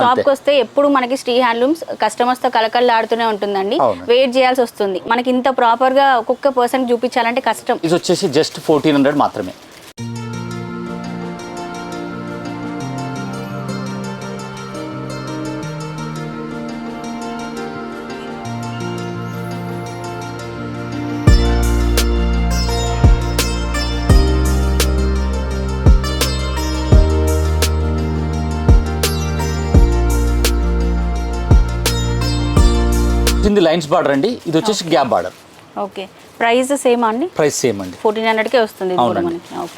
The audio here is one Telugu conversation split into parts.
షాప్కి వస్తే ఎప్పుడు మనకి శ్రీ హ్యాండ్లూమ్స్ కస్టమర్స్తో కలకల్లాడుతూనే ఉంటుందండి. వెయిట్ చేయాల్సి వస్తుంది. మనకి ఇంత ప్రాపర్గా ఒక్కొక్క పర్సన్ చూపించాలంటే కష్టం. ఇది వచ్చేసి జస్ట్ ఫోర్టీన్ హండ్రెడ్ మాత్రమే. ఇది లైన్స్ బార్డర్ అండి. ఇది వచ్చేసి gap border. Okay. Price same అండి? ప్రైస్ సేమ్ అండి. ఫోర్టీన్ హండ్రెడ్ కే వస్తుంది అవునండి. Okay.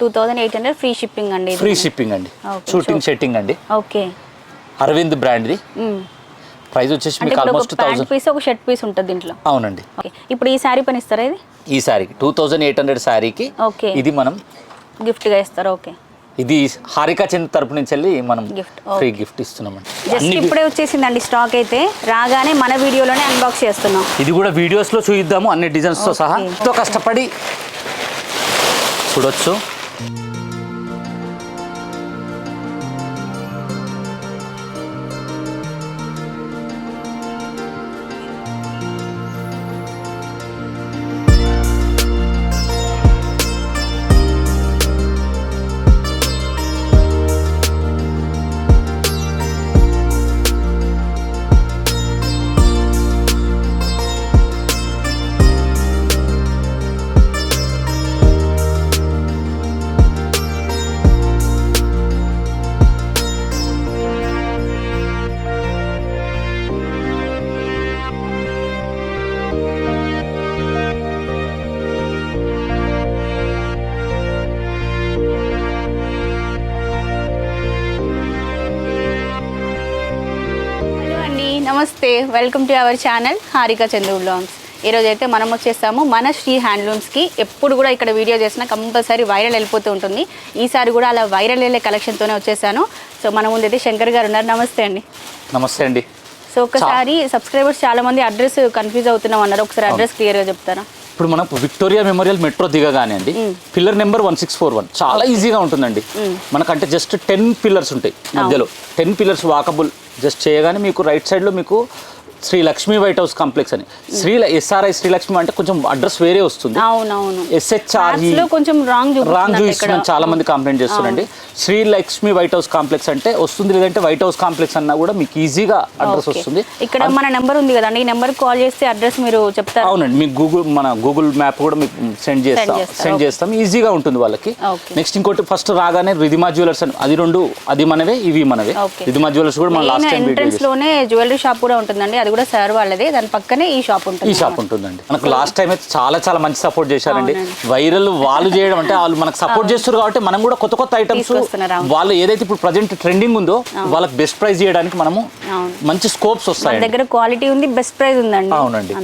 Two thousand eight hundred free shipping అండి ఫ్రీ. షిప్పింగ్ అండి. షూటింగ్ సెట్టింగ్ అండి. ఓకే. అరవింద్ బ్రాండ్ది. ప్రైస్ వచ్చేసి మీకు ఆల్మోస్ట్ థౌసండ్ పీస్ ఒక షర్ట్ పీస్ ఉంటుంది దీంట్లో. అవునండి. ఓకే. ఇప్పుడు ఈ శారీ పని ఇస్తారా ఇది? ఈ శారీకి టూ థౌజండ్ ఎయిట్ హండ్రెడ్ శారీకి ఓకే. ఇది మనం గిఫ్ట్గా ఇస్తారు? ఓకే. ఇది హారికా చంద్ తరపు నుంచి వెళ్ళి మనం ఫ్రీ. గిఫ్ట్ ఇస్తున్నామండి. జస్ట్ ఇప్పుడే వచ్చేసిందండి స్టాక్ అయితే. రాగానే మన వీడియోలోనే అన్బాక్స్ చేస్తున్నాం. ఇది కూడా వీడియోస్లో చూద్దాము అన్ని డిజైన్స్తో సహా Okay. ఎంతో కష్టపడి చూడొచ్చు. Welcome to our channel Harika Chandu vlogs ఈరోజు అయితే మనం వచ్చేసాము మన శ్రీ హ్యాండ్లూమ్స్కి ఎప్పుడు కూడా ఇక్కడ వీడియో చేసినా కంపల్సరీ వైరల్ వెళ్ళిపోతూ ఉంటుంది. ఈసారి కూడా అలా వైరల్ వెళ్ళే కలెక్షన్తోనే వచ్చేసాను. సో మన ముందు అయితే శంకర్ గారు ఉన్నారు. నమస్తే అండి. నమస్తే అండి. సో ఒకసారి సబ్స్క్రైబర్స్ చాలా మంది అడ్రస్ కన్ఫ్యూజ్ అవుతున్నాం అన్నారు. ఒకసారి అడ్రస్ క్లియర్గా చెప్తారా? ఇప్పుడు మనకు విక్టోరియా మెమోరియల్ మెట్రో దిగగానే అండి pillar number one six four one చాలా ఈజీగా ఉంటుందండి. మనకంటే జస్ట్ టెన్ పిల్లర్స్ ఉంటాయి మధ్యలో. టెన్ పిల్లర్స్ వాకబుల్ జస్ట్ చేయగానే మీకు రైట్ సైడ్లో మీకు Sri Lakshmi white house complex అని. శ్రీ ఎస్ఆర్ఐ శ్రీలక్ష్మి అంటే కొంచెం అడ్రస్ వేరే వస్తుంది. అవునవును. ఎస్హెచ్ఆర్ఈ Maps లో కొంచెం రాంగ్ రాంగ్ చాలా మంది కంప్లైంట్ చేస్తున్నారండి. Sri Lakshmi white house complex అంటే వస్తుంది లేదంటే వైట్ హౌస్ కాంప్లెక్స్ అన్నా కూడా మీకు ఈజీగా అడ్రస్ వస్తుంది. ఇక్కడ మన నెంబర్ ఉంది కదండి. ఈ నెంబర్ కాల్ చేస్తే అడ్రస్ మీరు చెప్తారు. అవునండి. మీకు గూగుల్ మన గూగుల్ మ్యాప్ కూడా మీకు సెండ్ చేస్తాం. సెండ్. చేస్తాం. ఈజీగా ఉంటుంది వాళ్ళకి. నెక్స్ట్ ఇంకోటి ఫస్ట్ రాగానే రిధిమా జ్యువెలర్స్ అని. అది రెండు అది మనవే ఇవి మనవే. రిధిమా జ్యువెలర్స్ కూడా మన లాస్ట్ ఎంట్రన్స్లోనే జ్యువెలరీ షాప్ కూడా ఉంటుందండి. అది కూడా సార్ వాళ్ళదే. దాని పక్కనే ఈ షాప్ ఉంటుంది ఈ షాప్ ఉంటుందండి. మనకు లాస్ట్ టైం అయితే చాలా చాలా మంచి సపోర్ట్ చేశారండి. వైరల్ వాళ్ళు చేయడం అంటే వాళ్ళు మనకు సపోర్ట్ చేస్తారు కాబట్టి మనం కూడా కొత్త కొత్త ఐటమ్స్. వాళ్ళు ఏదైతే ఇప్పుడు ప్రజెంట్ ట్రెండింగ్ ఉందో వాళ్ళకి బెస్ట్ ప్రైస్ చేయడానికి మనము. మంచి స్కోప్స్ మన వస్తాయండి. దగ్గర క్వాలిటీ ఉంది బెస్ట్ ప్రైస్ ఉందండి. అవునండి.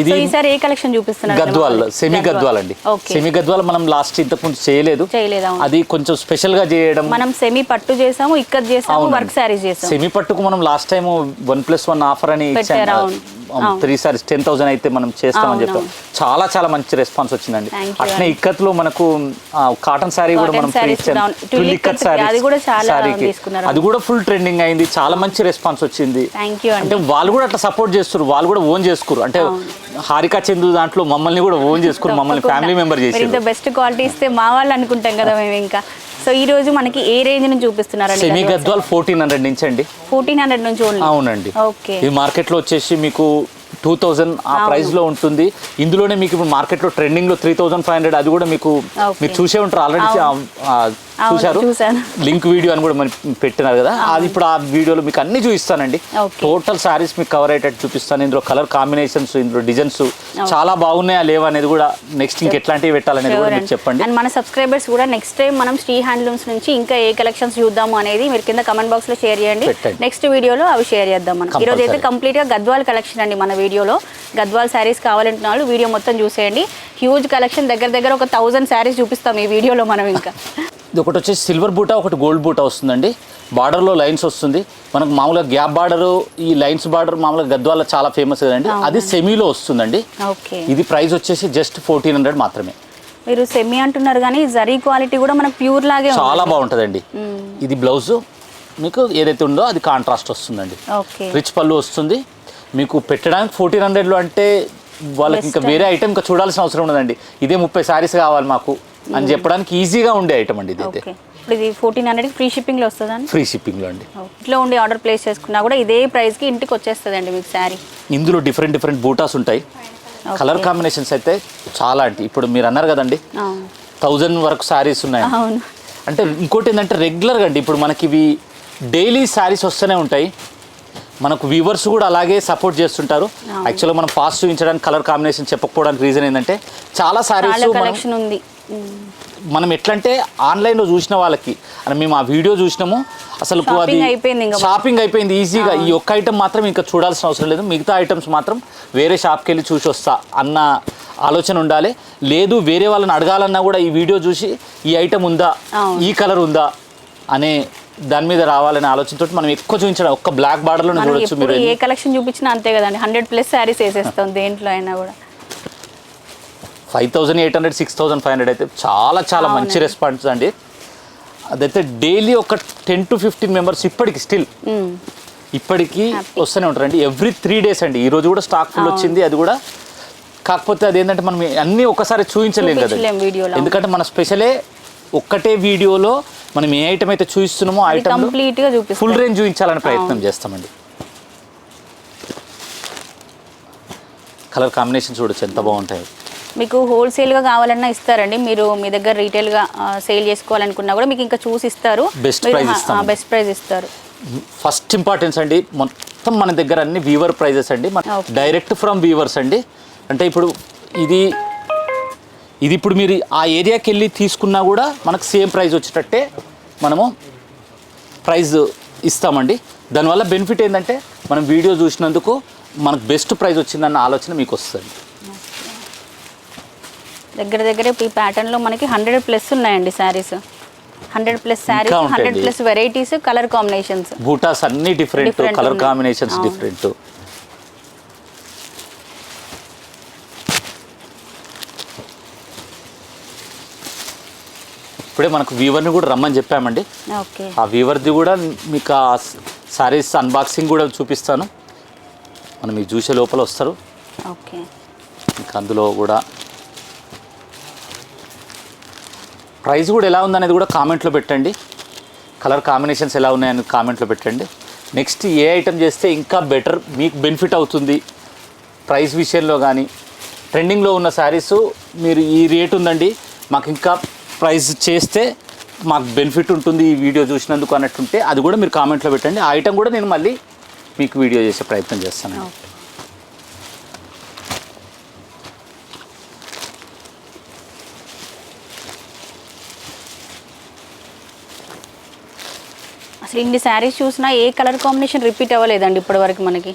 ఇది ఈసారి ఏ కలెక్షన్ చూపిస్తున్నారు? గద్వాల్ సెమీ గద్వాల్ అండి. సెమీ గద్వాల్ మనం లాస్ట్ ఇంతకు ముందు చేయలేదు. అది కొంచెం స్పెషల్గా చేయడం. మనం సెమీ పట్టు చేసాము ఇక్కడ చేసాము. వర్క్ శారీస్ చేసాము. సెమీ పట్టుకు మనం last time one plus one offer అని పెట్టారు. త్రీ సారీస్ టెన్ థౌసండ్ అయితే మనం చేస్తామని చెప్పాం చాలా చాలా మంచి రెస్పాన్స్ వచ్చిందండి. అట్నే ఇక్కత్లో మనకు కాటన్ శారీ కూడా మనం అది కూడా ఫుల్ ట్రెండింగ్ అయింది. చాలా మంచి రెస్పాన్స్ వచ్చింది. అంటే వాళ్ళు కూడా అట్లా సపోర్ట్ చేస్తారు వాళ్ళు కూడా ఓన్ చేసుకోరు అంటే హారికా చందు దాంట్లో మమ్మల్ని కూడా ఓన్ చేసుకోరు మమ్మల్ని ఫ్యామిలీ మెంబర్ చేసారు బెస్ట్ క్వాలిటీ ఇస్తే మా వాళ్ళు అనుకుంటాం కదా మేము ఇంకా. సో ఈ రోజు మనకి ఏ రేంజ్ నుంచి చూపిస్తున్నారండి సెమీ గద్వాల్ ఫోర్టీన్ హండ్రెడ్ నుంచి అండి. ఫోర్టీన్ హండ్రెడ్ నుంచి ఓన్లీ అవునండి. ఓకే ఈ మార్కెట్లో వచ్చేసి మీకు టూ థౌజండ్ ఆ ప్రైస్లో ఉంటుంది. ఇందులోనే మీకు ఇప్పుడు మార్కెట్లో ట్రెండింగ్లో త్రీ థౌసండ్ ఫైవ్ హండ్రెడ్ అది కూడా మీకు. మీరు చూసే ఉంటారు. ఆల్రెడీ చూశారు? చూశాను. లింక్ వీడియో అని కూడా మరి పెట్టినారు కదా? అది ఇప్పుడు ఆ వీడియోలో మీకు అన్ని చూపిస్తానండి. టోటల్ సారీస్ మీకు కవర్ అయ్యేటట్టు చూపిస్తాను. ఇందులో కలర్ కాంబినేషన్స్ ఇందులో డిజైన్స్ చాలా బాగున్నాయా లేవా అనేది కూడా నెక్స్ట్ ఇంకెట్లాంటివి పెట్టాలనేది కూడా మీకు చెప్పండి. అండ్ మన సబ్స్క్రైబర్స్ కూడా నెక్స్ట్ టైం మనం శ్రీ హ్యాండ్లూమ్స్ నుంచి ఇంకా ఏ కలెక్షన్స్ చూద్దాము అనేది మీరు కింద కమెంట్ బాక్స్లో షేర్ చేయండి. నెక్స్ట్ వీడియోలో అవి షేర్ చేద్దాం మనం. ఈ రోజు అయితే. కంప్లీట్గా గద్వాల్ కలెక్షన్ అండి మన వీడియోలో. గద్వాల్ శారీస్ కావాలంటున్న వాళ్ళు వీడియో మొత్తం చూసేయండి. హ్యూజ్ కలెక్షన్ దగ్గర దగ్గర ఒక థౌజండ్ శారీస్ చూపిస్తాం ఈ వీడియోలో మనం ఇంకా. ఇది ఒకటి వచ్చేసి సిల్వర్ బూటా ఒకటి గోల్డ్ బూటా వస్తుందండి. బార్డర్లో లైన్స్ వస్తుంది. మనకు మామూలుగా గ్యాప్ బార్డర్ ఈ లైన్స్ బార్డర్ మామూలుగా గద్వాల చాలా ఫేమస్ కదండి. అది సెమీలో వస్తుందండి. ఓకే. ఇది ప్రైస్ వచ్చేసి జస్ట్ ఫోర్టీన్ హండ్రెడ్ మాత్రమే. మీరు సెమీ అంటున్నారు కానీ జరీ క్వాలిటీ కూడా మనకు ప్యూర్ లాగే చాలా బాగుంటుందండి. ఇది బ్లౌజ్. మీకు ఏదైతే ఉందో అది కాంట్రాస్ట్ వస్తుందండి. రిచ్ పళ్ళు వస్తుంది. మీకు పెట్టడానికి ఫోర్టీన్ హండ్రెడ్లో అంటే వాళ్ళకి ఇంకా వేరే ఐటమ్ ఇంకా చూడాల్సిన అవసరం ఉండదండి. ఇదే ముప్పై శారీస్ కావాలి మాకు. అని చెప్పడానికి ఈజీగా ఉండే ఐటమ్ అండి ఇది అయితే ఇప్పుడు ఇది ఫోర్టీన్ హండ్రెడ్కి ఫ్రీ షిప్పింగ్లో వస్తుందండి? ఫ్రీ షిప్పింగ్లో అండి. ఇంట్లో ఉండి ఆర్డర్ ప్లేస్ చేసుకున్నా కూడా ఇదే ప్రైస్కి ఇంటికి వచ్చేస్తుందండి మీకు శారీ ఇందులో డిఫరెంట్ డిఫరెంట్ బూటాస్ ఉంటాయి. కలర్ కాంబినేషన్స్ అయితే చాలా అంటే ఇప్పుడు మీరు అన్నారు కదండి థౌజండ్ వరకు శారీస్ ఉన్నాయి అంటే ఇంకోటి ఏంటంటే రెగ్యులర్గా అండి ఇప్పుడు మనకి ఇవి డైలీ శారీస్ వస్తూనే ఉంటాయి. మనకు వ్యూవర్స్ కూడా అలాగే సపోర్ట్ చేస్తుంటారు. యాక్చువల్గా మనం ఫాస్ట్ చూపించడానికి కలర్ కాంబినేషన్ చెప్పకపోవడానికి రీజన్ ఏంటంటే చాలా శారీస్ ఉంది. మనం ఎట్లంటే ఆన్లైన్లో చూసిన వాళ్ళకి అని మేము ఆ వీడియో చూసినాము అసలు అది Shopping అయిపోయింది ఇంకా. షాపింగ్ అయిపోయింది ఈజీగా ఈ ఒక్క ఐటమ్ మాత్రం ఇంకా చూడాల్సిన అవసరం లేదు. మిగతా ఐటమ్స్ మాత్రం వేరే షాప్కి వెళ్ళి చూసి వస్తా అన్న ఆలోచన ఉండాలి. లేదు వేరే వాళ్ళని అడగాలన్నా కూడా ఈ వీడియో చూసి ఈ ఐటమ్ ఉందా. ఈ కలర్ ఉందా? అనే దాని మీద రావాలనే ఆలోచనతో మనం ఎక్కువ చూపించడం ఒక్క బ్లాక్ బార్డర్లోనే మనం చూడొచ్చు మీరు ఏ కలెక్షన్ చూపించినా అంతే కదండి. హండ్రెడ్ ప్లస్ శారీస్ వేసేస్తాం దేంట్లో అయినా కూడా. Five thousand eight hundred six thousand five hundred అయితే చాలా చాలా మంచి. రెస్పాన్స్ అండి అదైతే డైలీ ఒక టెన్ టు ఫిఫ్టీన్ మెంబర్స్ ఇప్పటికి స్టిల్. ఇప్పటికీ. వస్తూనే ఉంటారండి ఎవ్రీ త్రీ డేస్ అండి ఈ రోజు కూడా స్టాక్ ఫుల్. వచ్చింది అది కూడా కాకపోతే అదేంటంటే మనం అన్నీ ఒక్కసారి చూపించలేం కదా. ఎందుకంటే మన స్పెషలే ఒక్కటే వీడియోలో మనం ఏ ఐటమ్ అయితే చూపిస్తున్నామో ఐటమ్ ఫుల్ రేంజ్ చూపించాలని ప్రయత్నం చేస్తామండి కలర్ కాంబినేషన్ చూడొచ్చు ఎంత బాగుంటాయి మీకు హోల్సేల్గా కావాలన్నా ఇస్తారండి. మీరు మీ దగ్గర రీటైల్గా సేల్ చేసుకోవాలనుకున్నా కూడా మీకు ఇంకా చూసి ఇస్తారు. ఇస్తాం. బెస్ట్ ప్రైస్ ఇస్తారు. ఫస్ట్ ఇంపార్టెన్స్ అండి మొత్తం మన దగ్గర అన్ని వీవర్ ప్రైజెస్ అండి. డైరెక్ట్ ఫ్రమ్ వీవర్స్ అండి. అంటే ఇప్పుడు ఇది ఇది ఇప్పుడు మీరు ఆ ఏరియాకి వెళ్ళి తీసుకున్నా కూడా మనకు సేమ్ ప్రైస్ వచ్చేటట్టే మనము ప్రైస్ ఇస్తామండి. దానివల్ల బెనిఫిట్ ఏంటంటే మనం వీడియో చూసినందుకు మనకు బెస్ట్ ప్రైస్ వచ్చిందన్న ఆలోచన మీకు వస్తుంది. దగ్గర దగ్గర ఈ ప్యాటర్న్లో మనకి హండ్రెడ్ ప్లస్ ఉన్నాయండి saris hundred plus saris. Hundred plus varieties colour combinations buttas అన్ని డిఫరెంట్ కలర్. కాంబినేషన్స్. డిఫరెంట్ ఇప్పుడే మనకు వీవర్ని కూడా రమ్మని చెప్పామండి. ఓకే. ఆ వీవర్ది కూడా మీకు ఆ సారీస్ అన్బాక్సింగ్ కూడా చూపిస్తాను. మనం మీకు చూసే లోపల వస్తారు. ఓకే. ఇంకా అందులో కూడా ప్రైస్ కూడా ఎలా ఉందనేది కూడా కామెంట్లో పెట్టండి. కలర్ కాంబినేషన్స్ ఎలా ఉన్నాయని కామెంట్లో పెట్టండి. నెక్స్ట్ ఏ ఐటెం చేస్తే ఇంకా బెటర్ మీకు బెనిఫిట్ అవుతుంది. ప్రైస్ విషయంలో కానీ ట్రెండింగ్లో ఉన్న శారీస్ మీరు ఈ రేట్ ఉందండి. మాకు ఇంకా ప్రైస్ చేస్తే మాకు బెనిఫిట్ ఉంటుంది ఈ వీడియో చూసినందుకు అన్నట్టుంటే అది కూడా మీరు కామెంట్లో పెట్టండి. ఆ ఐటెం కూడా నేను మళ్ళీ మీకు వీడియో చేసే ప్రయత్నం చేస్తాను అసలు ఇన్ని శారీస్ చూసినా ఏ కలర్ కాంబినేషన్ రిపీట్ అవ్వలేదండి ఇప్పటి వరకు మనకి.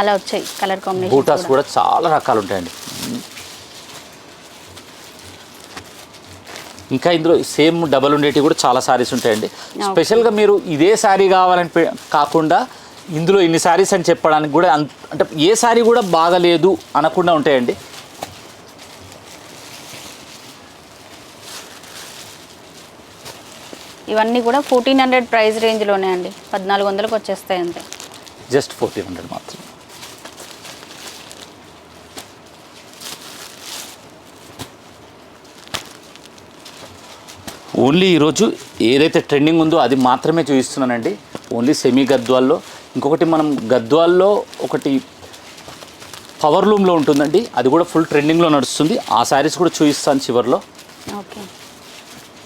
అలా వచ్చాయి కలర్ బూటాస్ కాంబినేషన్ కూడా చాలా రకాలు ఉంటాయండి. ఇంకా ఇందులో సేమ్ డబల్ ఉండేటివి కూడా చాలా సారీస్ ఉంటాయండి. స్పెషల్గా మీరు ఇదే శారీ కావాలని కాకుండా ఇందులో ఇన్ని శారీస్ అని చెప్పడానికి కూడా అంటే ఏ శారీ కూడా బాగలేదు అనకుండా ఉంటాయండి. ఇవన్నీ కూడా ఫోర్టీన్ హండ్రెడ్ ప్రైస్ రేంజ్లోనే అండి. పద్నాలుగు వందలకు వచ్చేస్తాయి అంతే. జస్ట్ ఫోర్టీన్ హండ్రెడ్ మాత్రం ఓన్లీ ఈరోజు ఏదైతే ట్రెండింగ్ ఉందో అది మాత్రమే చూపిస్తున్నానండి. ఓన్లీ సెమీ గద్వాల్లో. ఇంకొకటి మనం గద్వాల్లో ఒకటి పవర్ లూమ్లో ఉంటుందండి. అది కూడా ఫుల్ ట్రెండింగ్లో నడుస్తుంది. ఆ శారీస్ కూడా చూపిస్తాను చివరిలో. ఓకే.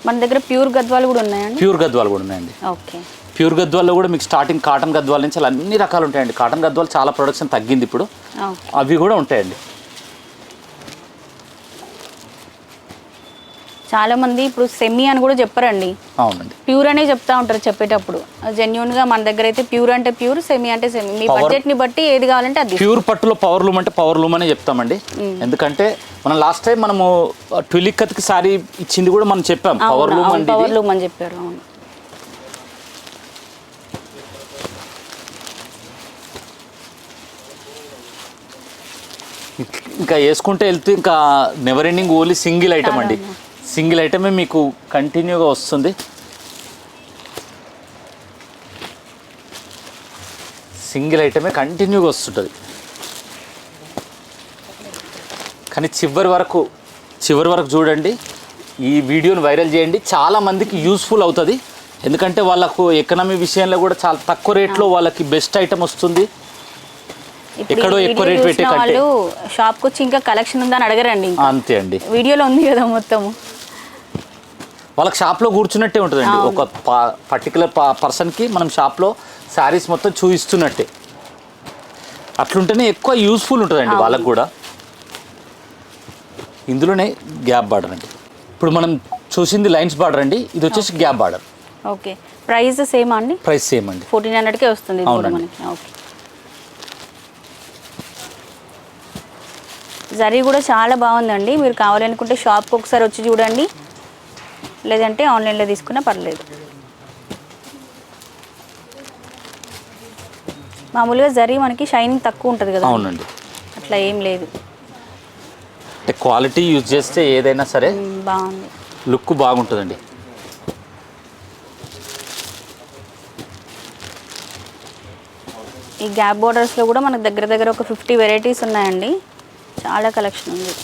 మన దగ్గర ప్యూర్ గద్వాలు కూడా ఉన్నాయండి? ప్యూర్ గద్వాలు కూడా ఉన్నాయండి. ఓకే. ప్యూర్ గద్వాల్లో కూడా మీకు స్టార్టింగ్ కాటన్ గద్వాల నుంచి అలా అన్ని రకాలు ఉంటాయండి. కాటన్ గద్వాలు చాలా ప్రొడక్షన్ తగ్గింది ఇప్పుడు. అవి కూడా ఉంటాయండి. చాలా మంది ఇప్పుడు సెమీ అని కూడా చెప్పరండి. అవునండి. ప్యూర్ అనే చెప్తా ఉంటారు చెప్పేటప్పుడు. జెన్యున్గా మన దగ్గర అయితే ప్యూర్ అంటే ప్యూర్ సెమీ అంటే సెమీ మీ బడ్జెట్ని బట్టి ఏది కావాలంటే అది. ప్యూర్ పట్టులో పవర్ లూమ్ అంటే పవర్ లూమ్ అనే చెప్తామండి. ఎందుకంటే మనం లాస్ట్ టైం మనము ట్విలిక్కత్కి సారీ ఇచ్చింది కూడా మనం చెప్పాం. పవర్ లూమ్ అండి పవర్. లూమ్ అని చెప్పారు అవును. ఇంకా వేసుకుంటే వెళ్తే ఇంకా never ending only single item అండి. సింగిల్ ఐటమే మీకు కంటిన్యూగా వస్తుంది. సింగిల్ ఐటమే కంటిన్యూగా వస్తుంటుంది. కానీ చివరి వరకు చివరి వరకు చూడండి. ఈ వీడియోని వైరల్ చేయండి. చాలా మందికి యూస్ఫుల్ అవుతుంది. ఎందుకంటే వాళ్ళకు ఎకనామీ విషయంలో కూడా చాలా తక్కువ రేట్లో వాళ్ళకి బెస్ట్ ఐటమ్ వస్తుంది. ఎక్కడో ఎక్కువ రేట్ పెట్టే. వాళ్ళు షాప్కి వచ్చి ఇంకా కలెక్షన్ ఉందని అడగరండి అంతే అండి. వీడియోలో ఉంది కదా మొత్తము. వాళ్ళకి షాప్లో కూర్చున్నట్టే ఉంటుందండి. ఒక పర్టికులర్ పర్సన్కి మనం షాప్లో శారీస్ మొత్తం చూపిస్తున్నట్టే అట్లుంటేనే ఎక్కువ యూస్ఫుల్ ఉంటుందండి వాళ్ళకి కూడా. ఇందులోనే గ్యాప్ బార్డర్ అండి. ఇప్పుడు మనం చూసింది లైన్స్ బార్డర్ అండి. ఇది వచ్చేసి gap border okay. Price same అండి? ప్రైస్ సేమ్ అండి. ఫోర్టీన్ హండ్రెడ్కే వస్తుంది అవునండి. ఓకే. జరీ కూడా చాలా బాగుందండి. మీరు కావాలనుకుంటే షాప్కి ఒకసారి వచ్చి చూడండి. లేదంటే ఆన్లైన్లో తీసుకున్నా పర్లేదు. మామూలుగా జరీ మనకి షైనింగ్ తక్కువ ఉంటుంది కదా. అవునండి. అట్లా ఏం లేదు. అంటే క్వాలిటీ యూజ్ చేస్తే ఏదైనా సరే బాగుంది. లుక్ బాగుంటుందండి. ఈ గ్యాప్ బోర్డర్స్లో కూడా మనకు దగ్గర దగ్గర ఒక ఫిఫ్టీ వెరైటీస్ ఉన్నాయండి. చాలా కలెక్షన్ ఉంది.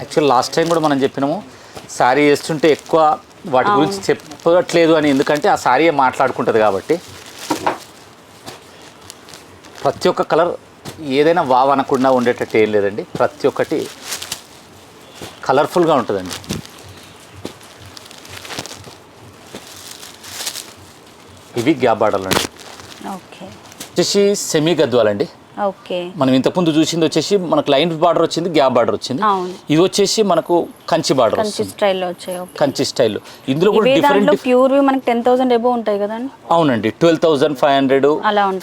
యాక్చువల్ లాస్ట్ టైం కూడా మనం చెప్పినాము శారీ వేస్తుంటే ఎక్కువ వాటి గురించి చెప్పట్లేదు అని. ఎందుకంటే ఆ శారీ మాట్లాడుకుంటుంది కాబట్టి. ప్రతి ఒక్క కలర్ ఏదైనా వావ్ అనకుండా ఉండేటట్టు ఏం లేదండి. ప్రతి ఒక్కటి కలర్ఫుల్గా ఉంటుందండి. ఇవి గ్యాప్ బార్డర్లు అండి ఓకే. వచ్చేసి సెమీ గద్వాలండి. ఓకే. మనం ఇంతకుముందు చూసింది వచ్చేసి మనకు లైన్ బార్డర్ వచ్చింది గ్యాప్ బార్డర్ వచ్చింది. ఇది వచ్చేసి మనకు కంచి బార్డర్ కంచి వస్తుంది. స్టైల్లో వచ్చాయి ఓకే. కంచి స్టైల్ ఇందులో కూడా డిఫరెంట్ ప్యూర్ మనకి టెన్ థౌసండ్ ఎబో ఉంటాయి కదండి. అవునండి. Twelve thousand five hundred.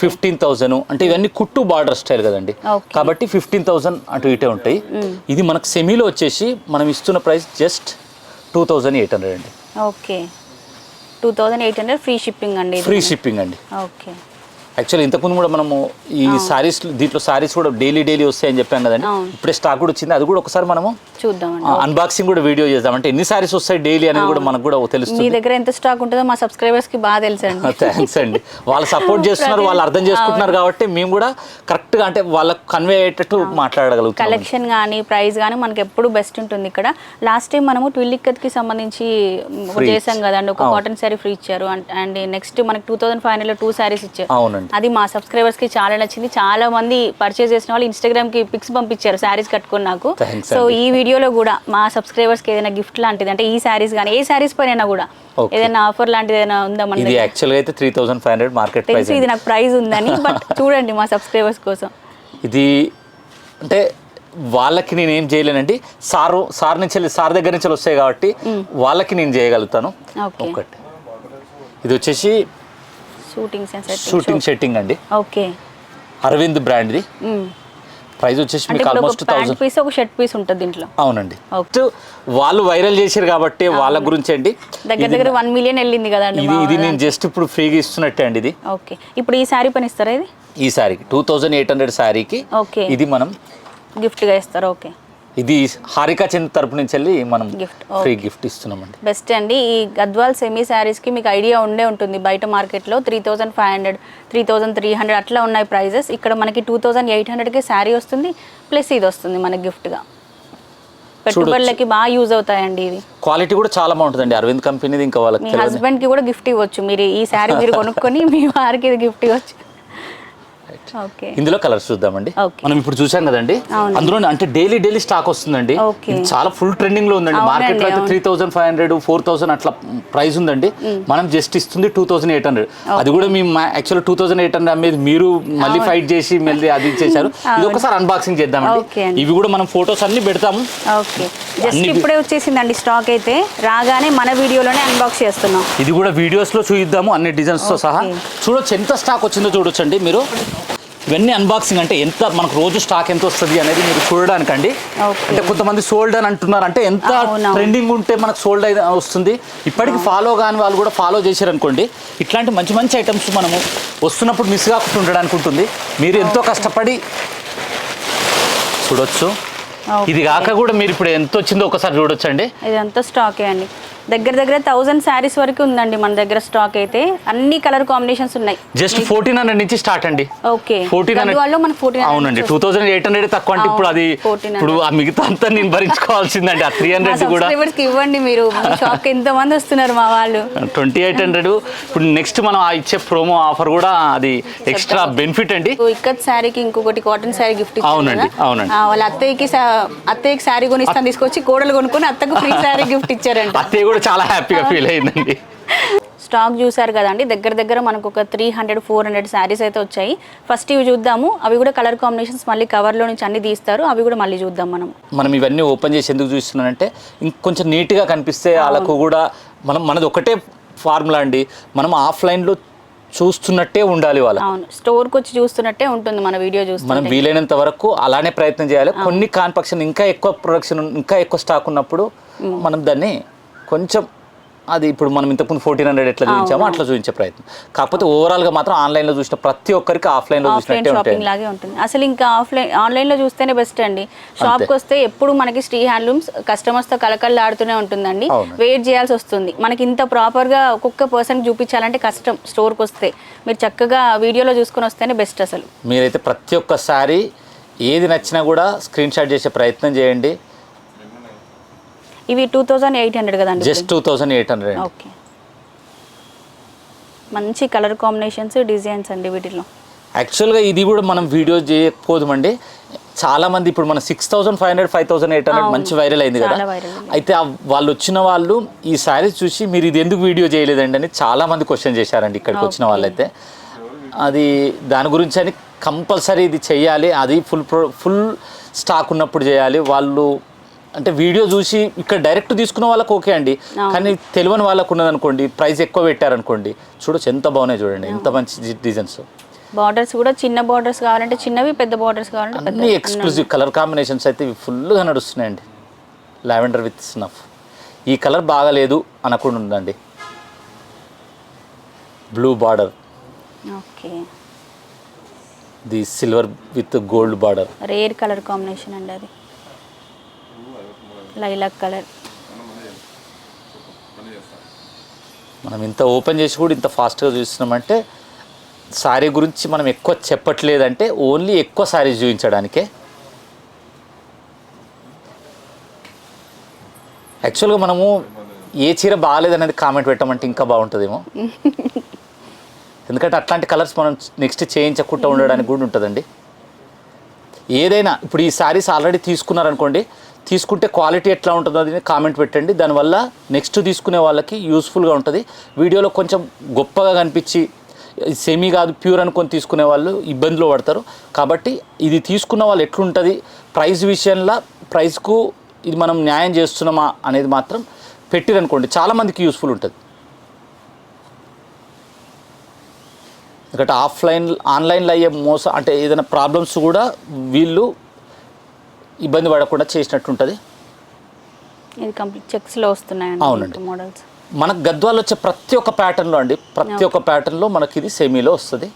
Fifteen thousand అంటే ఇవన్నీ కుట్టు బార్డర్ స్టైల్ కదండి. కాబట్టి ఫిఫ్టీన్ థౌసండ్ అటు ఇటే ఉంటాయి. ఇది మనకు సెమీలో వచ్చేసి మనం ఇస్తున్న price just two thousand eight hundred అండి. Okay. Two thousand eight hundred free shipping అండి ఫ్రీ షిప్పింగ్ అండి. ఓకే. యాక్చువల్లీ ఇంతకుముందు కూడా మనము ఈ సారీస్ దీంట్లో సారీస్ కూడా డైలీ డైలీ వస్తాయని చెప్పాం కదండి. ఇప్పుడే స్టాక్ కూడా వచ్చింది. అది కూడా ఒకసారి మనము చూద్దామండి. అన్బాక్సింగ్ కూడా వీడియో చేద్దాం అంటే ఎన్ని సారీస్ వస్తాయి డైలీ అనేది కూడా మనకు కూడా మీ తెలుస్తుంది దగ్గర ఎంత స్టాక్ ఉంటుందో మా సబ్స్క్రైబర్స్కి బాగా తెలుసండి. థ్యాంక్స్ అండి. వాళ్ళు సపోర్ట్ చేస్తున్నారు వాళ్ళు అర్థం చేసుకుంటున్నారు కాబట్టి మేము కూడా కరెక్ట్గా అంటే వాళ్ళకు కన్వే అయ్యేటట్టు మాట్లాడగలుగుతాం కలెక్షన్ కానీ ప్రైస్ కానీ మనకి ఎప్పుడు బెస్ట్ ఉంటుంది ఇక్కడ. లాస్ట్ టైం మనము కి సంబంధించి చేసాం కదండి. ఒక. కాటన్ శారీ ఫ్రీ ఇచ్చారు. అండ్ నెక్స్ట్ మనకి two thousand five hundred two saris ఇచ్చారు. అవునండి. అది మా సబ్స్క్రైబర్స్కి చాలా నచ్చింది. చాలా మంది పర్చేస్ చేసిన వాళ్ళు ఇన్స్టాగ్రామ్కి పిక్స్ పంపించారు శారీస్ కట్టుకుని నాకు. సో. ఈ వీడియోలో కూడా మా సబ్స్క్రైబర్స్కి ఏదైనా గిఫ్ట్ లాంటిది అంటే ఈ శారీస్ కానీ ఏ శారీస్ పైన కూడా. ఏదైనా ఆఫర్ లాంటిది ఏదైనా ఉందా మన ఇది? యాక్చువల్గా అయితే three thousand five hundred market price ఇది నాకు ప్రైజ్ ఉందని బట్ చూడండి మా సబ్స్క్రైబర్స్ కోసం. ఇది అంటే వాళ్ళకి నేను ఏం చేయలేనండి. సారు సార్ నుంచి వెళ్ళి- సార్ దగ్గర నుంచి వస్తాయి కాబట్టి వాళ్ళకి నేను చేయగలుగుతాను. ఒకటి. ఇది వచ్చేసి షూటింగ్స్ అండ్ షూటింగ్ సెట్టింగ్ అండి. ఓకే. అరవింద్ బ్రాండ్ది. ప్రైస్ వచ్చేసి మీకు ఆల్మోస్ట్ థౌసండ్ పీస్ ఒక షర్ట్ పీస్ ఉంటుంది దీంట్లో. అవునండి. వాళ్ళు వైరల్ చేశారు కాబట్టి వాళ్ళ గురించి అండి. దగ్గర దగ్గర వన్ మిలియన్ వెళ్ళింది కదండి ఇది ఇది నేను జస్ట్ ఇప్పుడు ఫ్రీగా ఇస్తున్నట్టే అండి ఇది. ఓకే. ఇప్పుడు ఈ శారీ పని ఇస్తారా ఇది? ఈ శారీకి టూ థౌజండ్ ఎయిట్ హండ్రెడ్ శారీకి ఓకే. ఇది మనం గిఫ్ట్గా ఇస్తారు? ఓకే. ఇది హారికా చంద్ తరపు నుంచి వెళ్ళి మనం ఫ్రీ గిఫ్ట్ ఇస్తున్నామండి. బెస్ట్ అండి. ఈ గద్వాల్ సెమీ శారీస్కి మీకు ఐడియా ఉండే ఉంటుంది. బయట మార్కెట్లో three thousand five hundred three thousand three hundred అట్లా ఉన్నాయి ప్రైజెస్ ఇక్కడ మనకి టూ థౌజండ్ ఎయిట్ హండ్రెడ్కి శారీ వస్తుంది. ప్లస్ ఇది వస్తుంది మనకి గిఫ్ట్గా పెట్టుబడులకి బాగా యూజ్ అవుతాయండి ఇది క్వాలిటీ కూడా చాలా బాగుంటుందండి. అరవింద్ కంపెనీది ఇంకా వాళ్ళకి హస్బెండ్కి కూడా గిఫ్ట్ ఇవ్వచ్చు. మీరు ఈ శారీ మీరు కొనుక్కొని మీ వారికి ఇది గిఫ్ట్ ఇవ్వచ్చు. ఇందులో కలర్స్ చూద్దామండి. మనం ఇప్పుడు చూసాం కదండి. అందులో అంటే డైలీ డైలీ స్టాక్ వస్తుందండి. చాలా ఫుల్ ట్రెండింగ్లో ఉందండి. మార్కెట్లో అయితే. Three thousand five hundred four thousand అట్లా ప్రైస్ ఉందండి. మనం జస్ట్ ఇస్తుంది టూ థౌసండ్ ఎయిట్ హండ్రెడ్ అది కూడా మేము actual two thousand eight hundred అమ్మేది మీరు మళ్ళీ ఫైట్ చేసి మళ్ళీ అది చేశారు. ఇది ఒకసారి అన్బాక్సింగ్ చేద్దామండి. అండి. ఇవి కూడా మనం ఫోటోస్ అన్ని పెడతాము. ఓకే జస్ట్ ఇప్పుడే వచ్చేసిందండి స్టాక్ అయితే. రాగానే మన వీడియోలోనే అన్బాక్స్ చేస్తున్నాం. ఇది కూడా వీడియోస్లో చూద్దాము అన్ని డిజైన్స్తో సహా. చూడొచ్చు ఎంత స్టాక్ వచ్చిందో చూడొచ్చండి మీరు. ఇవన్నీ అన్బాక్సింగ్ అంటే ఎంత మనకు రోజు స్టాక్ ఎంత వస్తుంది అనేది మీరు చూడడానికండి. అంటే కొంతమంది సోల్డ్ అని అంటున్నారు. అంటే ఎంత. ట్రెండింగ్ ఉంటే మనకు సోల్డ్ అయితే వస్తుంది. ఇప్పటికి ఫాలో కాని వాళ్ళు కూడా ఫాలో చేశారు అనుకోండి ఇట్లాంటి మంచి మంచి ఐటమ్స్ మనము వస్తున్నప్పుడు మిస్ కాకుండా ఉండడానికి ఉంటుంది. మీరు ఎంతో కష్టపడి చూడొచ్చు. ఇది కాక కూడా మీరు ఇప్పుడు ఎంత వచ్చిందో ఒకసారి చూడొచ్చండి. ఇదంతా స్టాకే అండి? దగ్గర దగ్గర థౌజండ్ శారీస్ వరకు ఉందండి మన దగ్గర స్టాక్ అయితే. అన్ని కలర్ కాంబినేషన్స్ ఉన్నాయి. జస్ట్ ఫోర్టీన్ హండ్రెడ్ నుంచి స్టార్ట్ అండి. ఓకే ఫోర్టీన్ వాళ్ళు మనకు ఫోర్టీన్ అవునండి. టూ థౌసండ్ ఎయిట్ హండ్రెడ్ తక్కువ అంటే ఇప్పుడు అది 1400. ఇప్పుడు ఆ మిగతా అంతా నేను భరించుకోవాల్సిందండి. ఆ త్రీ హండ్రెడ్ కూడా. ఇవ్వండి మీరు. షాప్ ఎంత మంది వస్తున్నారు మా వాళ్ళు? ట్వంటీ ఎయిట్ హండ్రెడ్ ఇప్పుడు నెక్స్ట్ మనం ఆ ఇచ్చే ప్రోమో ఆఫర్ కూడా అది ఎక్స్ట్రా బెనిఫిట్ అండి. ఓ ఇక్కత్ శారీకి ఇంకొకటి కాటన్ శారీ గిఫ్ట్ అవునండి, అవునండి. వాళ్ళ అత్తయ్యకి అత్తయ్యకి శారీ కొనిస్తాను తీసుకొచ్చి కోడలు కొనుక్కొని అత్తకు ఫ్రీ శారీ గిఫ్ట్ ఇచ్చారంట. అత్తయ్య కూడా చాలా హ్యాపీగా ఫీల్ అయిందండి. స్టాక్ చూసారు కదండి దగ్గర దగ్గర మనకు ఒక three hundred four hundred saris అయితే వచ్చాయి. ఫస్ట్ ఇవి చూద్దాము అవి కూడా కలర్ కాంబినేషన్స్ మళ్ళీ కవర్లో నుంచి అన్ని తీస్తారు అవి కూడా మళ్ళీ చూద్దాం మనం. మనం ఇవన్నీ ఓపెన్ చేసి ఎందుకు చూస్తున్నానంటే ఇంకొంచెం నీట్గా కనిపిస్తే వాళ్ళకు కూడా మనం మనది ఒకటే ఫార్ములా అండి. మనం ఆఫ్లైన్లో చూస్తున్నట్టే ఉండాలి వాళ్ళ అవును. స్టోర్కి వచ్చి చూస్తున్నట్టే ఉంటుంది మన వీడియో మనం చూస్తుంటే వీలైనంత వరకు అలానే ప్రయత్నం చేయాలి. కొన్ని కాన్పక్షన్ ఇంకా ఎక్కువ ప్రొడక్షన్ ఇంకా ఎక్కువ స్టాక్ ఉన్నప్పుడు మనం దాన్ని కొంచెం అది ఇప్పుడు మనం ఇంతకుముందు ఫోర్టీన్ హండ్రెడ్ ఎట్లా చూపించామో అట్లా చూపించే ప్రయత్నం. కాకపోతే ఓవరాల్గా మాత్రం ఆన్లైన్లో చూసిన ప్రతి ఒక్కరికి ఆఫ్లైన్లో ఆఫ్లైన్ చూసినట్టే షాపింగ్ లాగే ఉంటుంది. అసలు ఇంకా ఆఫ్లైన్ ఆన్లైన్లో చూస్తేనే బెస్ట్ అండి. షాప్కి వస్తే ఎప్పుడు మనకి శ్రీ హ్యాండ్లూమ్స్ కస్టమర్స్తో కలకల్లాడుతూనే ఉంటుందండి. వెయిట్ చేయాల్సి వస్తుంది. మనకి ఇంత ప్రాపర్గా ఒక్కొక్క పర్సన్ చూపించాలంటే కష్టం స్టోర్కి వస్తే. మీరు చక్కగా వీడియోలో చూసుకొని వస్తేనే బెస్ట్ అసలు. మీరైతే ప్రతి ఒక్కసారి ఏది నచ్చినా కూడా స్క్రీన్ షాట్ చేసే ప్రయత్నం చేయండి. ఇవి టూ థౌజండ్ ఎయిట్ హండ్రెడ్ కదండి just two thousand eight hundred okay. మంచి కలర్ కాంబినేషన్స్ డిజైన్స్ అండి వీటిలో యాక్చువల్గా ఇది కూడా మనం వీడియో చేయకపోదామండి. చాలా మంది ఇప్పుడు మన six thousand five hundred five thousand eight hundred. మంచి వైరల్ అయింది కదా. అయితే వాళ్ళు వచ్చిన వాళ్ళు ఈ శారీస్ చూసి మీరు ఇది ఎందుకు వీడియో చేయలేదండి అని చాలా మంది క్వశ్చన్ చేశారండి ఇక్కడికి వచ్చిన. వాళ్ళైతే. అది దాని గురించి అని కంపల్సరీ ఇది చేయాలి. అది ఫుల్ ప్రో ఫుల్ స్టాక్ ఉన్నప్పుడు చేయాలి. వాళ్ళు అంటే వీడియో చూసి ఇక్కడ డైరెక్ట్ తీసుకున్న వాళ్ళకి ఓకే అండి. కానీ తెలియని వాళ్ళకు ఉన్నదనుకోండి ప్రైస్ ఎక్కువ పెట్టారనుకోండి చూడొచ్చు ఎంత బాగున్నాయి చూడండి ఎంత మంచి డిజైన్స్. బార్డర్స్ కూడా చిన్న బార్డర్స్ కావాలంటే చిన్నవి పెద్ద బార్డర్స్ కావాలంటే అన్ని. ఎక్స్క్లూజివ్ కలర్ కాంబినేషన్స్ అయితే ఇవి ఫుల్గా నడుస్తున్నాయండి. లావెండర్ విత్ స్నఫ్ ఈ కలర్ బాగాలేదు అనకుండా ఉందండి. Blue border okay. The silver with gold border rare colour combination అండి అది. Lilac colour. మనం ఇంత ఓపెన్ చేసి కూడా ఇంత ఫాస్ట్గా చూస్తున్నామంటే శారీ గురించి మనం ఎక్కువ చెప్పట్లేదంటే ఓన్లీ ఎక్కువ శారీస్ చూపించడానికే. యాక్చువల్గా మనము ఏ చీర బాగాలేదనేది కామెంట్ పెట్టమంటే ఇంకా బాగుంటుందేమో. ఎందుకంటే అట్లాంటి కలర్స్ మనం నెక్స్ట్ చేయించకుండా ఉండడానికి కూడా ఉంటుందండి. ఏదైనా ఇప్పుడు ఈ శారీస్ ఆల్రెడీ తీసుకున్నారనుకోండి తీసుకుంటే క్వాలిటీ ఎట్లా ఉంటుందో అది కామెంట్ పెట్టండి. దానివల్ల నెక్స్ట్ తీసుకునే వాళ్ళకి యూస్ఫుల్గా ఉంటుంది. వీడియోలో కొంచెం గొప్పగా కనిపించి సెమీ కాదు ప్యూర్ అనుకొని తీసుకునే వాళ్ళు ఇబ్బందిలో పడతారు. కాబట్టి ఇది తీసుకున్న వాళ్ళు ఎట్లుంటుంది ప్రైస్ విషయంలో ప్రైస్కు ఇది మనం న్యాయం చేస్తున్నామా అనేది మాత్రం పెట్టిరనుకోండి. చాలామందికి యూస్ఫుల్ ఉంటుంది. ఎందుకంటే ఆఫ్లైన్ ఆన్లైన్లో అయ్యే మోసం అంటే ఏదైనా ప్రాబ్లమ్స్ కూడా వీళ్ళు ఇబ్బంది పడకుండా చేసినట్టు ఉంటుంది ఇది కంప్లీట్ చెక్స్లో వస్తున్నాయండి అవునండి. మోడల్స్. మనకు గద్వాలు వచ్చే ప్రతి ఒక్క ప్యాటర్న్లో అండి ప్రతి ఒక్క ప్యాటర్న్లో మనకి ఇది సెమీలో వస్తుంది.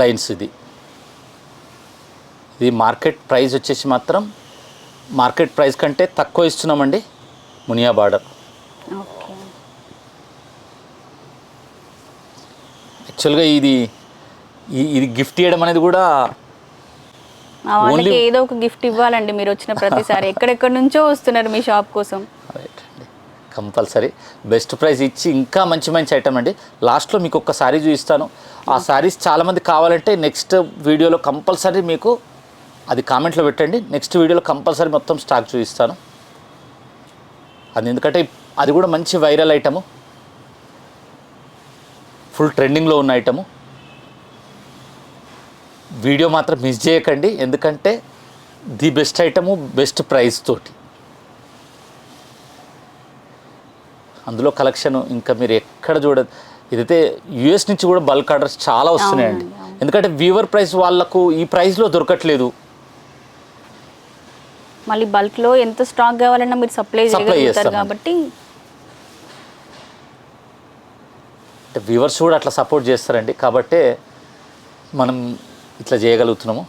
లైన్స్ ఇది. ఇది మార్కెట్ ప్రైస్ వచ్చేసి మాత్రం మార్కెట్ ప్రైస్ కంటే తక్కువ ఇస్తున్నామండి మునియా బార్డర్. యాక్చువల్గా ఇది ఇది గిఫ్ట్ ఇవ్వడం అనేది కూడా వాళ్ళకి ఏదో ఒక గిఫ్ట్ ఇవ్వాలండి మీరు వచ్చిన ప్రతిసారి. ఎక్కడెక్కడి నుంచో వస్తున్నారు మీ షాప్ కోసం. కంపల్సరీ. బెస్ట్ ప్రైస్ ఇచ్చి ఇంకా మంచి మంచి ఐటమ్ అండి. లాస్ట్లో మీకు ఒక శారీ చూపిస్తాను. ఆ శారీస్ చాలామంది కావాలంటే నెక్స్ట్ వీడియోలో కంపల్సరీ మీకు అది కామెంట్లో పెట్టండి. నెక్స్ట్ వీడియోలో కంపల్సరీ మొత్తం స్టాక్ చూపిస్తాను. అది ఎందుకంటే అది కూడా మంచి వైరల్ ఐటము ఫుల్ ట్రెండింగ్లో ఉన్న ఐటము వీడియో మాత్రం మిస్ చేయకండి. ఎందుకంటే the best item best price తోటి. అందులో కలెక్షన్ ఇంకా మీరు ఎక్కడ చూడ ఇదైతే యుఎస్ నుంచి కూడా బల్క్ ఆర్డర్స్ చాలా వస్తున్నాయండి. ఎందుకంటే వీవర్ ప్రైస్ వాళ్ళకు ఈ ప్రైస్లో దొరకట్లేదు. మళ్ళీ బల్క్లో ఎంత స్టాక్ కావాలన్నా మీరు సప్లై చేయగలుగుతారు. కాబట్టి. అంటే వ్యూవర్స్ కూడా అట్లా సపోర్ట్ చేస్తారండి. కాబట్టే మనం ఇట్లా చేయగలుగుతున్నాము?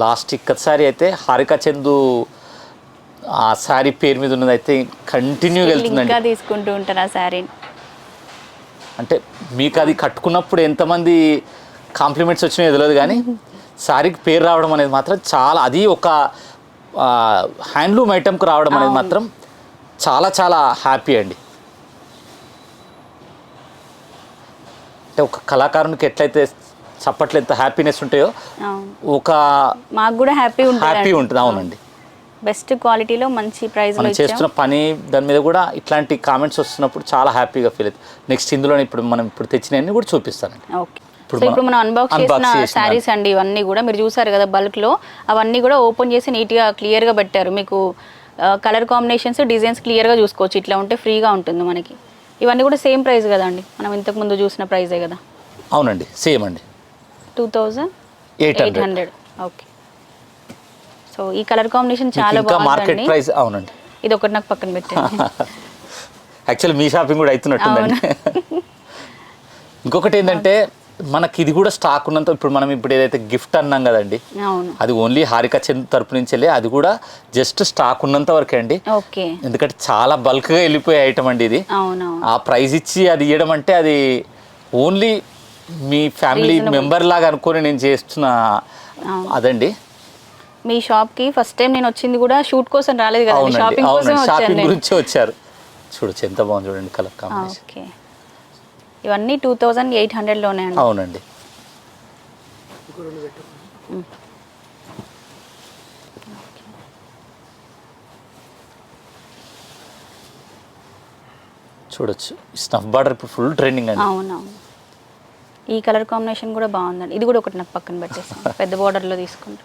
లాస్ట్ ఇక్కత్ సారీ అయితే హారిక చందు ఆ శారీ పేరు మీద ఉన్నది అయితే కంటిన్యూగా వీళ్ళు వెళ్తుందండి. తీసుకుంటూ ఉంటారు ఆ శారీ అంటే మీకు అది కట్టుకున్నప్పుడు ఎంతమంది కాంప్లిమెంట్స్ వచ్చినాయో తెలియదు కానీ శారీకి పేరు రావడం అనేది మాత్రం చాలా అది ఒక హ్యాండ్లూమ్ ఐటమ్కి రావడం అనేది మాత్రం చాలా చాలా హ్యాపీ అండి. అంటే ఒక కళాకారునికి ఎట్లయితే చప్పట్లు ఎంత హ్యాపీనెస్ ఉంటాయో ఒక మాకు కూడా హ్యాపీ హ్యాపీ ఉంటుంది అవునండి. బెస్ట్ క్వాలిటీలో మంచి ప్రైస్ మనం చేస్తున్న పని దాని మీద కూడా ఇట్లాంటి కామెంట్స్ వస్తున్నప్పుడు చాలా హ్యాపీగా ఫీల్ అవుతుంది. నెక్స్ట్ ఇందులో ఇప్పుడు మనం ఇప్పుడు తెచ్చినవన్నీ కూడా చూపిస్తానండి. ఓకే ఇప్పుడు మనం అన్బాక్స్ చేసిన శారీస్ అండి ఇవన్నీ కూడా మీరు చూసారు కదా బల్క్లో అవన్నీ కూడా ఓపెన్ చేసి నీట్గా క్లియర్గా పెట్టారు. మీకు కలర్ కాంబినేషన్స్ డిజైన్స్ క్లియర్గా చూసుకోవచ్చు. ఇట్లా ఉంటే ఫ్రీగా ఉంటుంది మనకి. ఇవన్నీ కూడా సేమ్ ప్రైస్ కదండి. మనం ఇంతకు ముందు చూసిన ప్రైజే కదా. అవునండి సేమ్ అండి. Two thousand eight eight hundred. Okay. So ఈ కలర్ కాంబినేషన్ చాలా ఇంకా మార్కెట్ ప్రైస్ అవునండి. ఇది ఒకటి నాకు పక్కన పెట్టండి. యాక్చువల్లీ మీ షాపింగ్ కూడా అవుతున్నట్టుందండి. ఇంకొకటి ఏంటంటే మనకి ఇది కూడా స్టాక్ ఉన్నంత ఇప్పుడు మనం ఇప్పుడు ఏదైతే గిఫ్ట్ అన్నాం కదండి అది ఓన్లీ హారిక చంద్ తరపు నుంచి వెళ్ళి అది కూడా జస్ట్ స్టాక్ ఉన్నంత వరకే అండి. ఓకే. ఎందుకంటే చాలా బల్క్గా వెళ్ళిపోయే ఐటమ్ అండి ఇది. ఆ ప్రైజ్ ఇచ్చి అది ఇవ్వడం అంటే అది ఓన్లీ మీ ఫ్యామిలీ. మెంబర్ లాగా అనుకొని నేను చేస్తున్న. అదండి. మీ షాప్కి ఫస్ట్ టైం నేను వచ్చింది కూడా షూట్ కోసం రాలేదు కదా షాపింగ్ కోసం షాపింగ్. గురించి వచ్చారు. చూడొచ్చు ఎంత బాగుంది చూడండి కలర్ కాంబినేషన్ ఓకే. ఇవన్నీ టూ థౌజండ్ ఎయిట్ హండ్రెడ్లోనే అండి. అవునండి. చూడొచ్చు. స్నఫ్ బార్డర్ ఇప్పుడు ఫుల్ ట్రెండింగ్ అండి. అవునవును. ఈ కలర్ కాంబినేషన్ కూడా బాగుందండి. ఇది కూడా ఒకటి నాకు పక్కన పెట్టేసాను పెద్ద border లో తీసుకుంటా.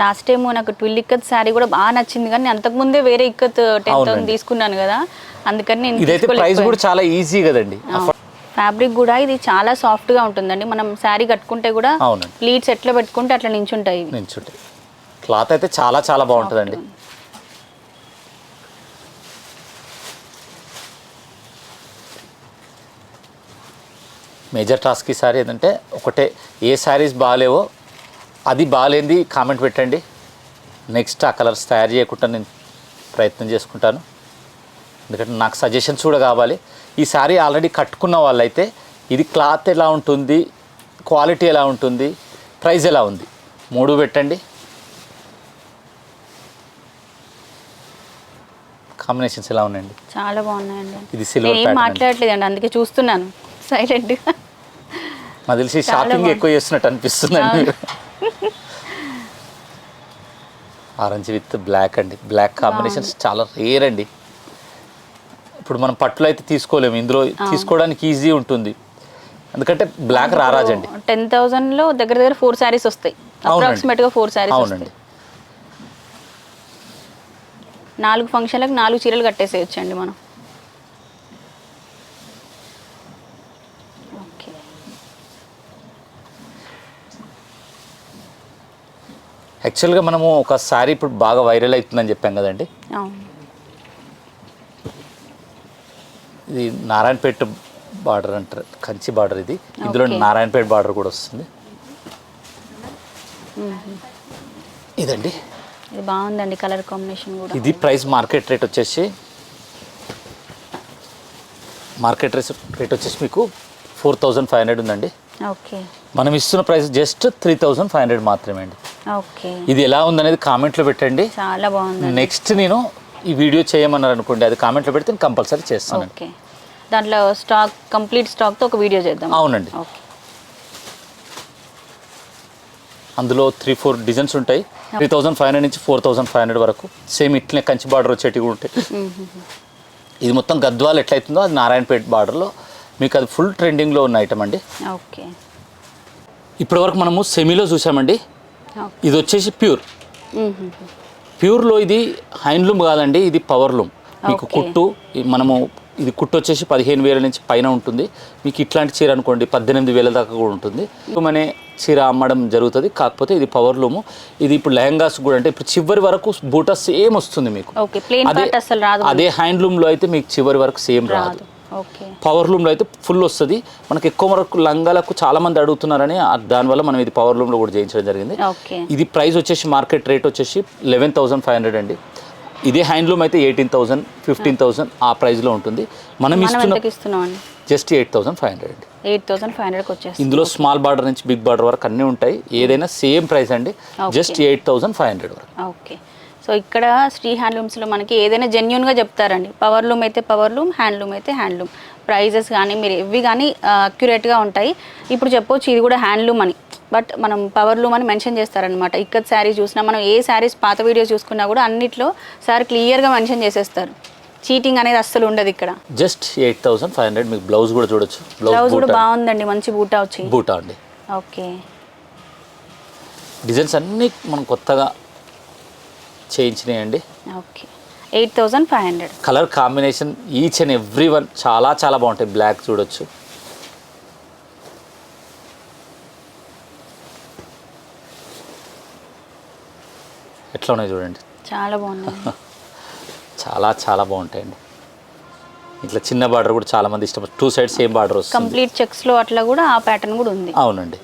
లాస్ట్ టైం నాకు ట్విల్ ఇక్కత్ శారీ కూడా బాగా నచ్చింది కానీ అంతకుముందే వేరే ఇక్కత్ టెన్ థౌసండ్. తీసుకున్నాను కదా అందుకని నేను ఇదైతే ప్రైస్ కూడా చాలా ఈజీ కదండి. ఫ్యాబ్రిక్ కూడా ఇది చాలా సాఫ్ట్గా ఉంటుందండి. మనం శారీ కట్టుకుంటే కూడా. ప్లీట్స్ ఎట్లా పెట్టుకుంటే అట్లా నించుంటాయి ఇవి. నించుంటే క్లాత్ అయితే చాలా చాలా బాగుంటుందండి. మేజర్ టాస్క్ ఈసారి ఏంటంటే ఒకటే ఏ శారీస్ బాగాలేవో అది బాగాలేంది కామెంట్ పెట్టండి. నెక్స్ట్ ఆ కలర్స్ తయారు చేయకుండా నేను ప్రయత్నం చేసుకుంటాను. ఎందుకంటే నాకు సజెషన్స్ కూడా కావాలి. ఈ శారీ ఆల్రెడీ కట్టుకున్న వాళ్ళైతే ఇది క్లాత్ ఎలా ఉంటుంది క్వాలిటీ ఎలా ఉంటుంది ప్రైస్ ఎలా ఉంది? మూడు పెట్టండి. కాంబినేషన్స్ ఎలా ఉన్నాయండి? చాలా బాగున్నాయండి. ఇది నేను ఏం. మాట్లాడలేదండి అందుకే చూస్తున్నాను. సైలెంట్గా నాకు తెలిసి షాపింగ్. ఎక్కువ చేస్తున్నట్టు అనిపిస్తుందండి. అవును. ఆరెంజ్ విత్ బ్లాక్ అండి. బ్లాక్ కాంబినేషన్స్ చాలా రేర్ అండి. ఇప్పుడు మనం పట్టులో అయితే తీసుకోలేము. ఇందులో తీసుకోవడానికి ఈజీ ఉంటుంది. ఎందుకంటే బ్లాక్ రారాజండి. టెన్ థౌసండ్లో దగ్గర దగ్గర ఫోర్ శారీస్ వస్తాయి. అవునండి. అప్రాక్సిమేట్గా ఫోర్ శారీస్ అవునండి. నాలుగు ఫంక్షన్లకు నాలుగు చీరలు కట్టేసేయచ్చు అండి మనం ఓకే యాక్చువల్గా మనము ఒక శారీ ఇప్పుడు బాగా వైరల్ అవుతుందని చెప్పాం కదండి. ఇది నారాయణపేట బార్డర్ అంటారు. కంచి బార్డర్ ఇది. ఇందులో. నారాయణపేట బార్డర్ కూడా వస్తుంది. ఇదండి. ఇది బాగుందండి కలర్ కాంబినేషన్ కూడా. ఇది ప్రైస్ మార్కెట్ రేట్ వచ్చేసి మార్కెట్ రేట్ రేట్ వచ్చేసి మీకు ఫోర్ థౌజండ్ ఫైవ్ హండ్రెడ్ ఉందండి. ఓకే. మనం ఇస్తున్న price just three thousand five hundred మాత్రమే అండి. ఇది ఎలా ఉందనేది కామెంట్లో పెట్టండి. చాలా బాగుందండి. నెక్స్ట్ నేను ఈ వీడియో చేయమన్నారు అనుకోండి అది కామెంట్లో పెడితే నేను కంపల్సరీ చేస్తాను దాంట్లో స్టాక్ కంప్లీట్ స్టాక్తో ఒక వీడియో చేద్దాం. అవునండి. అందులో త్రీ ఫోర్ డిజైన్స్ ఉంటాయి. త్రీ థౌజండ్ ఫైవ్ హండ్రెడ్ నుంచి ఫోర్ థౌజండ్ ఫైవ్ హండ్రెడ్ వరకు. సేమ్ ఇట్లనే కంచి బార్డర్ వచ్చేటివి కూడా ఉంటాయి. ఇది మొత్తం గద్వాల్ ఎట్లయితుందో అది నారాయణపేట బార్డర్లో మీకు అది ఫుల్ ట్రెండింగ్లో ఉన్న ఐటమ్ అండి. ఓకే. ఇప్పటివరకు మనము సెమీలో చూసామండి. ఇది వచ్చేసి ప్యూర్. ప్యూర్లో ఇది హ్యాండ్లూమ్ కాదండి ఇది పవర్లూమ్. మీకు. కుట్టు మనము ఇది కుట్టు వచ్చేసి పదిహేను వేల నుంచి పైన ఉంటుంది. మీకు ఇట్లాంటి చీర అనుకోండి పద్దెనిమిది వేల దాకా కూడా ఉంటుంది. అనే చీర అమ్మడం జరుగుతుంది. కాకపోతే ఇది పవర్లూము. ఇది ఇప్పుడు లెహంగాస్ కూడా అంటే ఇప్పుడు చివరి వరకు బూటా సేమ్ వస్తుంది మీకు. అదే హ్యాండ్లూమ్లో అయితే మీకు చివరి వరకు సేమ్ రాదు. పవర్ లూమ్లో అయితే ఫుల్ వస్తుంది. మనకి ఎక్కువ వరకు లంగాలకు చాలా మంది అడుగుతున్నారని దానివల్ల మనం ఇది పవర్ లూమ్లో కూడా చేయించడం జరిగింది. ఇది ప్రైస్ వచ్చేసి మార్కెట్ రేట్ వచ్చేసి లెవెన్ థౌసండ్ ఫైవ్ హండ్రెడ్ అండి. ఇదే హ్యాండ్లూమ్ అయితే ఎయిటీన్ థౌసండ్ ఫిఫ్టీన్ థౌసండ్ ఆ ప్రైస్లో ఉంటుంది. మనం ఇస్తున్న just eight thousand five hundred అండి. ఎయిట్ థౌసండ్ ఫైవ్ హండ్రెడ్కి వచ్చేస్తుంది. ఇందులో స్మాల్ బార్డర్ నుంచి బిగ్ బార్డర్ వరకు అన్నీ ఉంటాయి. ఏదైనా సేమ్ ప్రైస్ అండి. Just eight thousand five hundred వరకు. ఓకే. సో ఇక్కడ శ్రీ హ్యాండ్లూమ్స్లో మనకి ఏదైనా జెన్యున్గా చెప్తారండి. పవర్ లూమ్ అయితే పవర్ లూమ్ హ్యాండ్లూమ్ అయితే హ్యాండ్లూమ్ ప్రైజెస్ కానీ మీరు ఇవి కానీ అక్యురేట్గా ఉంటాయి. ఇప్పుడు చెప్పొచ్చు ఇది కూడా హ్యాండ్లూమ్ అని. బట్ మనం పవర్ లూమ్ అని మెన్షన్ చేస్తారనమాట ఇక్కత్ శారీ చూసినా మనం ఏ శారీస్ పాత వీడియోస్ చూసుకున్నా కూడా అన్నిట్లో సార్ క్లియర్గా మెన్షన్ చేసేస్తారు. చీటింగ్ అనేది అస్సలు ఉండదు ఇక్కడ. Just eight thousand five hundred మీకు బ్లౌజ్ కూడా చూడొచ్చు. బ్లౌజ్ కూడా బాగుందండి మంచి బూటా వచ్చి. బూటా అండి. ఓకే డిజైన్స్ అన్నీ మనం కొత్తగా చేయించినాయండి. Okay. Eight thousand five hundred. Colour combination each and every one చాలా చాలా బాగుంటాయి. బ్లాక్ చూడొచ్చు. ఎట్లా ఉన్నాయి చూడండి. చాలా బాగున్నాయి. చాలా చాలా బాగుంటాయండి. ఇట్లా చిన్న బార్డర్ కూడా చాలా మంది ఇష్టం టూ సైడ్ సేమ్ బార్డర్ వస్తుంది. కంప్లీట్ చెక్స్లో అట్లా కూడా ఆ ప్యాటర్న్ కూడా ఉంది. అవునండి.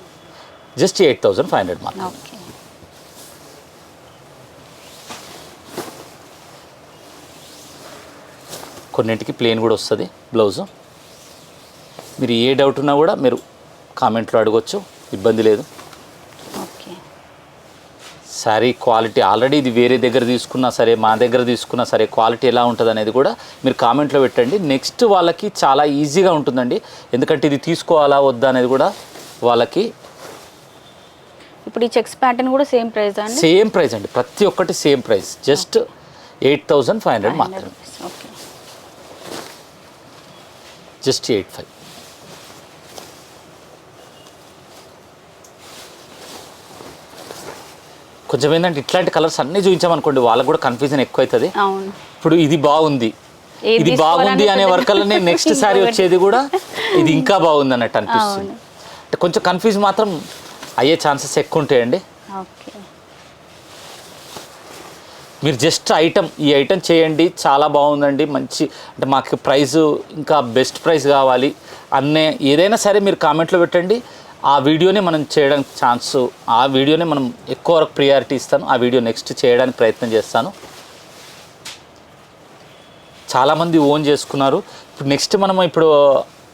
Just eight thousand five hundred మాత్రం ఓకే కొన్నింటికి ప్లేన్ కూడా వస్తుంది బ్లౌజు మీరు ఏ డౌట్ ఉన్నా కూడా మీరు కామెంట్లో అడగొచ్చు ఇబ్బంది లేదు. శారీ క్వాలిటీ ఆల్రెడీ ఇది వేరే దగ్గర తీసుకున్నా సరే మా దగ్గర తీసుకున్నా సరే క్వాలిటీ ఎలా ఉంటుంది అనేది కూడా మీరు కామెంట్లో పెట్టండి. నెక్స్ట్ వాళ్ళకి చాలా ఈజీగా ఉంటుందండి. ఎందుకంటే ఇది తీసుకోవాలా వద్దా అనేది కూడా వాళ్ళకి ఇప్పుడు ఈ చెక్స్ ప్యాటర్న్ కూడా సేమ్ ప్రైస్ అండి? సేమ్ ప్రైస్ అండి. ప్రతి ఒక్కటి same price just eight thousand five hundred మాత్రమే. Okay just eight five. కొంచెం ఏంటంటే ఇట్లాంటి కలర్స్ అన్నీ చూపించామనుకోండి వాళ్ళకి కూడా కన్ఫ్యూజన్ ఎక్కువ అవుతుంది ఇప్పుడు ఇది బాగుంది. ఇది బాగుంది అనే వరకల్లోనే నెక్స్ట్ సారీ వచ్చేది కూడా ఇది ఇంకా బాగుంది అన్నట్టు అనిపిస్తుంది. కొంచెం కన్ఫ్యూజ్ మాత్రం అయ్యే ఛాన్సెస్ ఎక్కువ ఉంటాయండి. ఓకే. మీరు జస్ట్ ఐటమ్ ఈ ఐటమ్ చేయండి చాలా బాగుందండి మంచి అంటే మాకు ప్రైస్ ఇంకా బెస్ట్ ప్రైస్ కావాలి అన్నే ఏదైనా సరే మీరు కామెంట్లో పెట్టండి. ఆ వీడియోనే మనం చేయడానికి ఛాన్స్ ఆ వీడియోనే మనం ఎక్కువ వరకు ప్రియారిటీ ఇస్తాను. ఆ వీడియో నెక్స్ట్ చేయడానికి ప్రయత్నం చేస్తాను. చాలామంది ఓన్ చేసుకున్నారు. ఇప్పుడు నెక్స్ట్ మనం ఇప్పుడు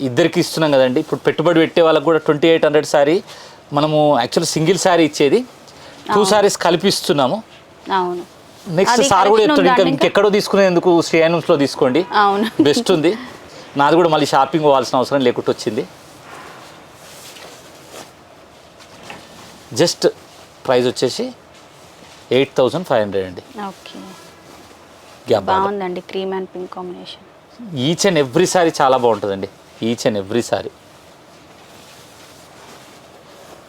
ఇద్దరికి ఇస్తున్నాం కదండి. ఇప్పుడు పెట్టుబడి పెట్టే వాళ్ళకి కూడా ట్వంటీ ఎయిట్ హండ్రెడ్ శారీ మనము యాక్చువల్ సింగిల్ శారీ ఇచ్చేది. టూ శారీస్ కలిపి ఇస్తున్నాము అవును. నెక్స్ట్ సార్ కూడా చెప్తాడు ఇంకా? ఇంకెక్కడో తీసుకునేందుకు శ్రీయానంస్లో తీసుకోండి. అవును. బెస్ట్ ఉంది. నాది కూడా మళ్ళీ షాపింగ్ పోవాల్సిన అవసరం లేకుండా వచ్చింది. జస్ట్ ప్రైస్ వచ్చేసి ఎయిట్ థౌజండ్ ఫైవ్ హండ్రెడ్ అండి. బాగుందండి cream and pink combination. Each and every sari చాలా బాగుంటుందండి. Each and every sari.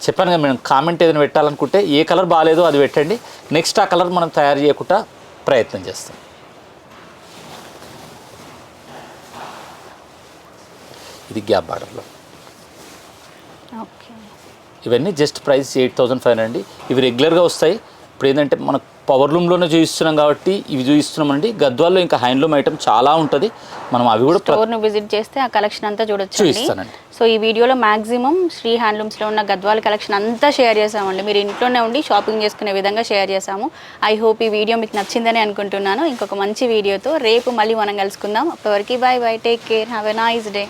చెప్పాను కదా మేడం కామెంట్ ఏదైనా పెట్టాలనుకుంటే ఏ కలర్ బాగాలేదో అది పెట్టండి. నెక్స్ట్ ఆ కలర్ మనం తయారు చేయకుండా ప్రయత్నం చేస్తాం. ఇది గ్యాప్ బార్డర్లో. ఇవన్నీ just price eight thousand five అండి. ఇవి రెగ్యులర్గా వస్తాయి. ఇప్పుడు ఏంటంటే మనకు పవర్ లూమ్లోనే చూపిస్తున్నాం కాబట్టి ఇవి చూపిస్తున్నామండి గద్వాల్లో ఇంకా హ్యాండ్లూమ్ ఐటమ్ చాలా ఉంటుంది. మనం అవి కూడా స్టోర్ను విజిట్ చేస్తే ఆ కలెక్షన్ అంతా చూడొచ్చు చూపిస్తానండి. సో ఈ వీడియోలో మాక్సిమం శ్రీ హ్యాండ్లూమ్స్లో ఉన్న గద్వాల కలెక్షన్ అంతా షేర్ చేసామండి. మీరు ఇంట్లోనే ఉండి షాపింగ్ చేసుకునే విధంగా షేర్ చేసాము. ఐ హోప్ ఈ వీడియో మీకు నచ్చిందని అనుకుంటున్నాను. ఇంకొక మంచి వీడియోతో రేపు మళ్ళీ మనం కలుసుకుందాం. అప్పటివరకు bye bye. Take care. Have a nice day.